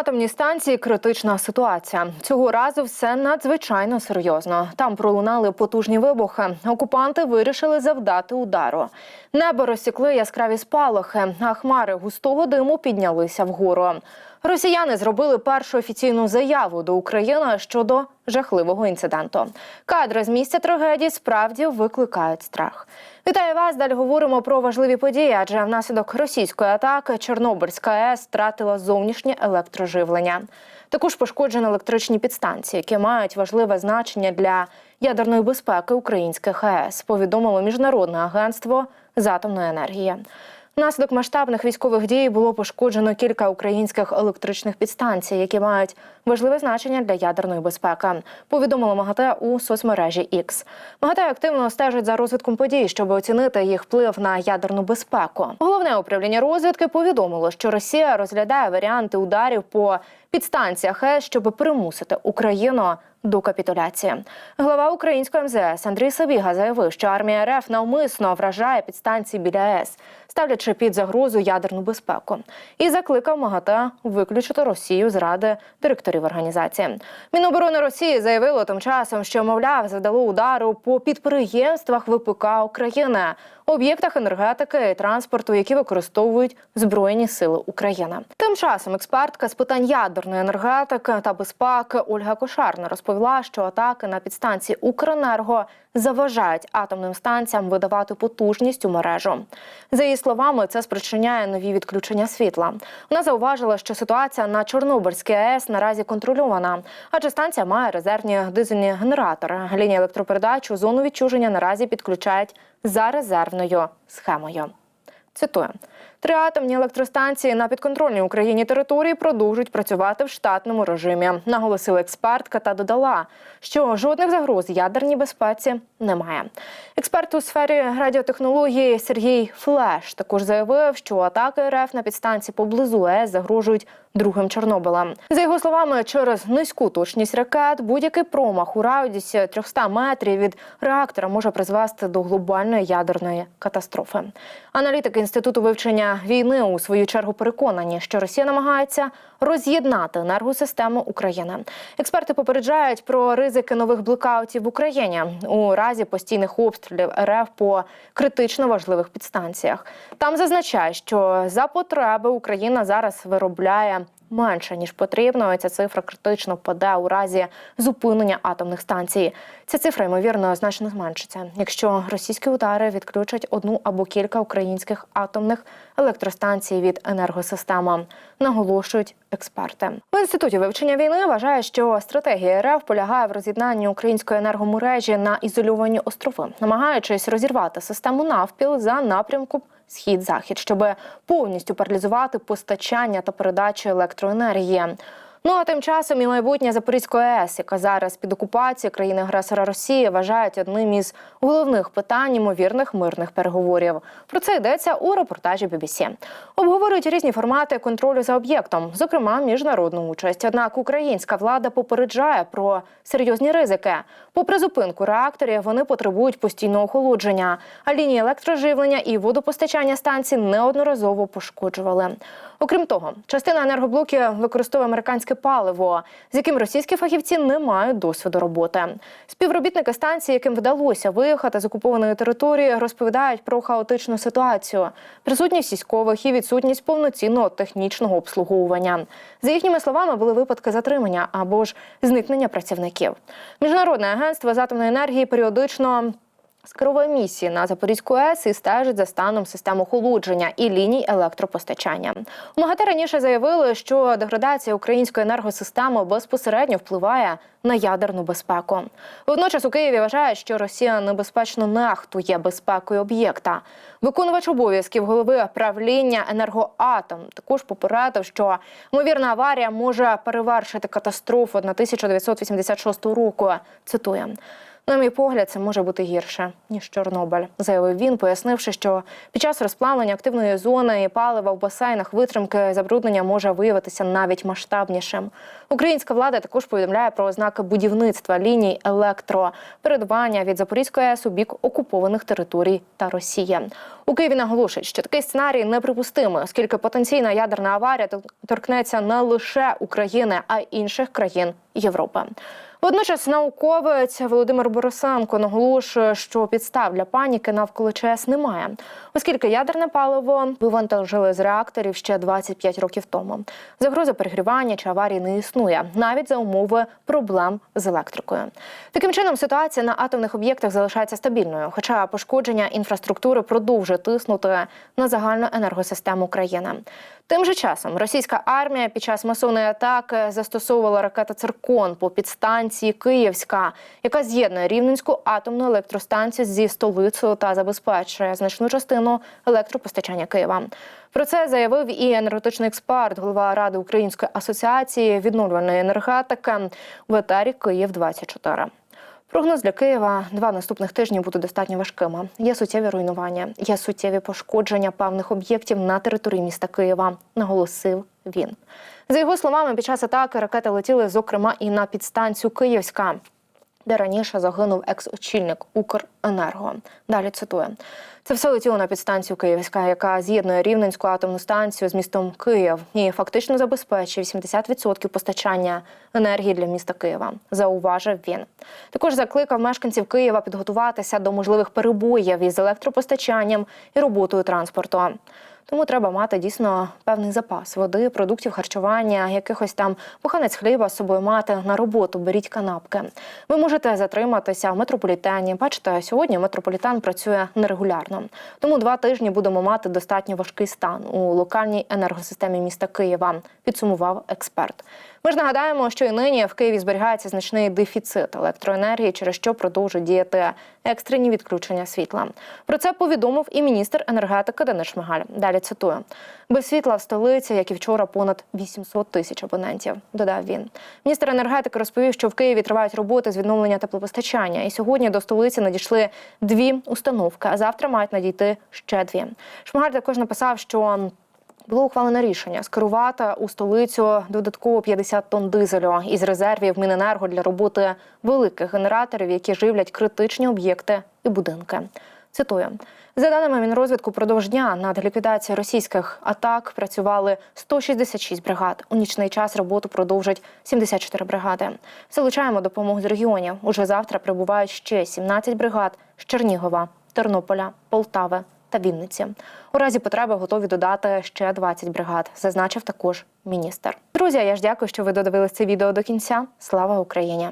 атомній станції критична ситуація. Цього разу все надзвичайно серйозно. Там пролунали потужні вибухи. Окупанти вирішили завдати удару. Небо розсікли яскраві спалахи, а хмари густого диму піднялися вгору. Росіяни зробили першу офіційну заяву до України щодо жахливого інциденту. Кадри з місця трагедії справді викликають страх. Вітаю вас. Далі говоримо про важливі події. Адже внаслідок російської атаки Чорнобильська АЕС втратила зовнішнє електроживлення. Також пошкоджені електричні підстанції, які мають важливе значення для ядерної безпеки українських АЕС. Повідомило міжнародне агентство з атомної енергії. Внаслідок масштабних військових дій було пошкоджено кілька українських електричних підстанцій, які мають важливе значення для ядерної безпеки. Повідомило МАГАТЕ у соцмережі X. МАГАТЕ активно стежить за розвитком подій, щоб оцінити їх вплив на ядерну безпеку. Головне управління розвідки повідомило, що Росія розглядає варіанти ударів по підстанціях щоб примусити Україну до капітуляції. Глава української МЗС Андрій Савіга заявив, що армія РФ навмисно вражає підстанції біля АЕС, ставлячи під загрозу ядерну безпеку, і закликав МАГАТЕ виключити Росію з ради директорів організації. Міноборони Росії заявило тим часом, що мовляв завдало удару по підприємствах ВПК України, об'єктах енергетики і транспорту, які використовують збройні сили України. Тим часом експертка з питань ядерної енергетики та безпеки Ольга Кошарна розповіла, що атаки на підстанції Укренерго заважають атомним станціям видавати потужність у мережу. За її словами, це спричиняє нові відключення світла. Вона зауважила, що ситуація на Чорнобильській АЕС наразі контрольована, адже станція має резервні дизельні генератори. Лінії електропередач у зону відчуження наразі підключають за резервною схемою. Цитую. Три атомні електростанції на підконтрольній Україні території продовжують працювати в штатному режимі, наголосила експертка та додала, що жодних загроз ядерній безпеці немає. Експерт у сфері радіотехнології Сергій Флеш також заявив, що атаки РФ на підстанції поблизу ЕС загрожують другим Чорнобилем. За його словами, через низьку точність ракет будь-який промах у радіусі 300 метрів від реактора може призвести до глобальної ядерної катастрофи. Аналітики інституту вивчення війни у свою чергу переконані, що Росія намагається роз'єднати енергосистему України. Експерти попереджають про ризики нових блекаутів в Україні у разі постійних обстрілів РФ по критично важливих підстанціях. Там зазначають, що за потреби Україна зараз виробляє менше ніж потрібно. Ця цифра критично впаде у разі зупинення атомних станцій. Ця цифра ймовірно значно зменшиться, якщо російські удари відключать одну або кілька українських атомних електростанцій від енергосистеми, наголошують експерти. В інституті вивчення війни вважає, що стратегія РФ полягає в роз'єднанні української енергомережі на ізольовані острови, намагаючись розірвати систему навпіл за напрямку схід-захід, щоб повністю паралізувати постачання та передачу електроенергії. Ну а тим часом і майбутнє Запорізької АЕС, яка зараз під окупацією країни-агресора Росії, вважають одним із головних питань ймовірних мирних переговорів. Про це йдеться у репортажі BBC. Обговорюють різні формати контролю за об'єктом, зокрема міжнародну участь. Однак українська влада попереджає про серйозні ризики. Попри зупинку реакторів, вони потребують постійного охолодження, а лінії електроживлення і водопостачання станцій неодноразово пошкоджували. Окрім того, частина енергоблоків використовує американське паливо, з яким російські фахівці не мають досвіду роботи. Співробітники станції, яким вдалося виїхати з окупованої території, розповідають про хаотичну ситуацію, присутність військових і відсутність повноцінного технічного обслуговування. За їхніми словами, були випадки затримання або ж зникнення працівників. Міжнародне агентство з атомної енергії періодично. Скеровує місії на Запорізьку АЕС і стежить за станом систем охолодження і ліній електропостачання. МАГАТЕ раніше заявили, що деградація української енергосистеми безпосередньо впливає на ядерну безпеку. Водночас у Києві вважають, що Росія небезпечно нехтує безпекою об'єкта. Виконувач обов'язків голови правління енергоатом також попередив, що ймовірна аварія може перевершити катастрофу 1986 року. Цитую. На мій погляд, це може бути гірше ніж Чорнобиль, заявив він, пояснивши, що під час розплавлення активної зони і палива в басейнах витримки забруднення може виявитися навіть масштабнішим. Українська влада також повідомляє про ознаки будівництва ліній електропередування від Запорізької АЕС у бік окупованих територій та Росії. У Києві наголошують, що такий сценарій неприпустимий, оскільки потенційна ядерна аварія торкнеться не лише України, а й інших країн Європи. Водночас науковець Володимир Борисенко наголошує, що підстав для паніки навколо ЧАЕС немає, оскільки ядерне паливо вивантажили з реакторів ще 25 років тому. Загрози перегрівання чи аварії не існує, навіть за умови проблем з електрикою. Таким чином, ситуація на атомних об'єктах залишається стабільною, хоча пошкодження інфраструктури продовжує тиснути на загальну енергосистему країни. Тим же часом російська армія під час масовної атаки застосовувала ракета Циркон по підстанції Київська, яка з'єднує рівненську атомну електростанцію зі столицею та забезпечує значну частину електропостачання Києва. Про це заявив і енергетичний експерт, голова ради Української асоціації відновлювальної енергетики в етері Київ 24 Прогноз для Києва два наступних тижні буде достатньо важкими. Є суттєві руйнування, є суттєві пошкодження певних об'єктів на території міста Києва, наголосив він. За його словами, під час атаки ракети летіли, зокрема, і на підстанцію Київська, де раніше загинув екс-очільник Укренерго. Далі цитую. Це все летіло на підстанцію Київська, яка з'єднує Рівненську атомну станцію з містом Київ і фактично забезпечує 80% постачання енергії для міста Києва. Зауважив він. Також закликав мешканців Києва підготуватися до можливих перебоїв із електропостачанням і роботою транспорту. Тому треба мати дійсно певний запас води, продуктів харчування, якихось там буханець хліба з собою мати на роботу. Беріть канапки. Ви можете затриматися в метрополітені. Бачите, сьогодні метрополітен працює нерегулярно. Тому два тижні будемо мати достатньо важкий стан у локальній енергосистемі міста Києва. Підсумував експерт. Ми ж нагадаємо, що і нині в Києві зберігається значний дефіцит електроенергії, через що продовжують діяти екстрені відключення світла. Про це повідомив і міністр енергетики Денис Шмигаль. Далі цитую: без світла в столиці, як і вчора, понад 800 тисяч абонентів. Додав він. Міністр енергетики розповів, що в Києві тривають роботи з відновлення теплопостачання, і сьогодні до столиці надійшли дві установки. А завтра мають надійти ще дві. Шмигаль також написав, що. Було ухвалено рішення скерувати у столицю додатково 50 тонн дизелю із резервів Міненерго для роботи великих генераторів, які живлять критичні об'єкти і будинки. Цитую. За даними Мінрозвідку, продовж дня над ліквідацією російських атак працювали 166 бригад. У нічний час роботу продовжать 74 бригади. Залучаємо допомогу з регіонів. Уже завтра прибувають ще 17 бригад з Чернігова, Тернополя, Полтави та Вінниці. У разі потреби готові додати ще 20 бригад, зазначив також міністр. Друзі, я ж дякую, що ви додивились це відео до кінця. Слава Україні!